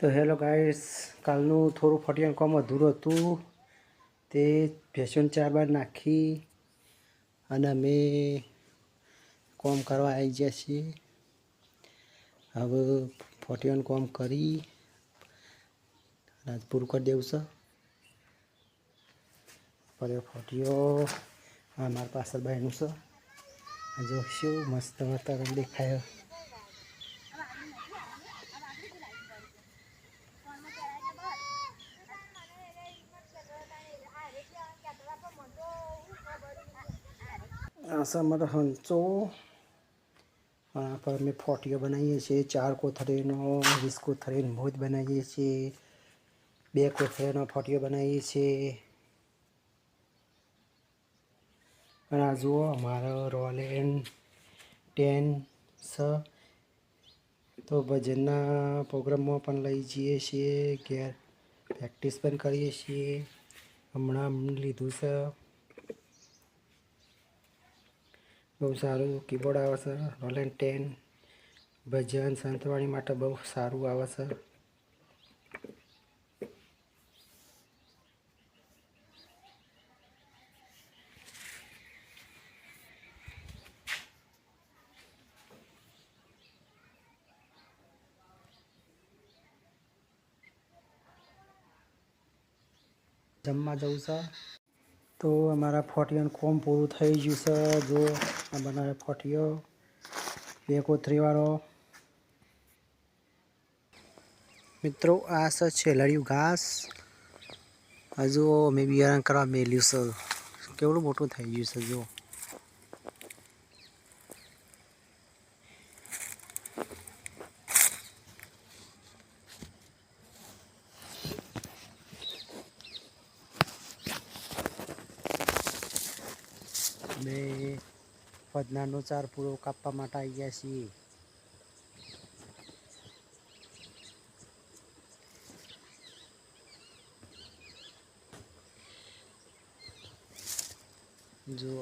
તો hello guys, કાલનું થોડું ફટિયાનું કામ અધૂરું હતું. તે ભેંસોને ચાર બાર નાખી અને અમે કોમ કરવા આવી ગયા છીએ. હવે ફટિયાનું કોમ કરી આજ પૂરું કરી દેવું છે. પર ફોટીઓ મારા પાછળ બહેનું છે. જોશું મસ્ત વાતાવરણ દેખાય. આ છે હંચો. પર અમે ફોટીઓ બનાવીએ છીએ, ચાર કોથળીનો, વીસ કોથળીનો મોજ બનાવીએ છીએ, બે કોથળીનો ફોટીઓ બનાવીએ છીએ. અને આ જુઓ, અમારો રોલેન ટેન સ. તો ભજનના પ્રોગ્રામમાં પણ લઈ જઈએ છીએ, ઘેર પ્રેક્ટિસ પણ કરીએ છીએ. હમણાં લીધું છે. બહુ સારું કીબોર્ડ આવે છે, રોલેન ટેન, ભજન, સંતવાણી માટે બહુ સારું આવે છે. જમવા જવું છે. તો અમારા ફોટીઓનું કોમ પૂરું થઈ ગયું છે. જો આ બનાવે ફોટીઓ બે કોથરીવાળો મિત્રો, આ છે છેલડિયું ઘાસ. હજુ મેં બિયારણ કરવા મેલ્યું છે. કેવડું મોટું થઈ ગયું છે જો અમે પદનાનો ચાર પૂરો કાપવા માટે આવી ગયા છીએ. જો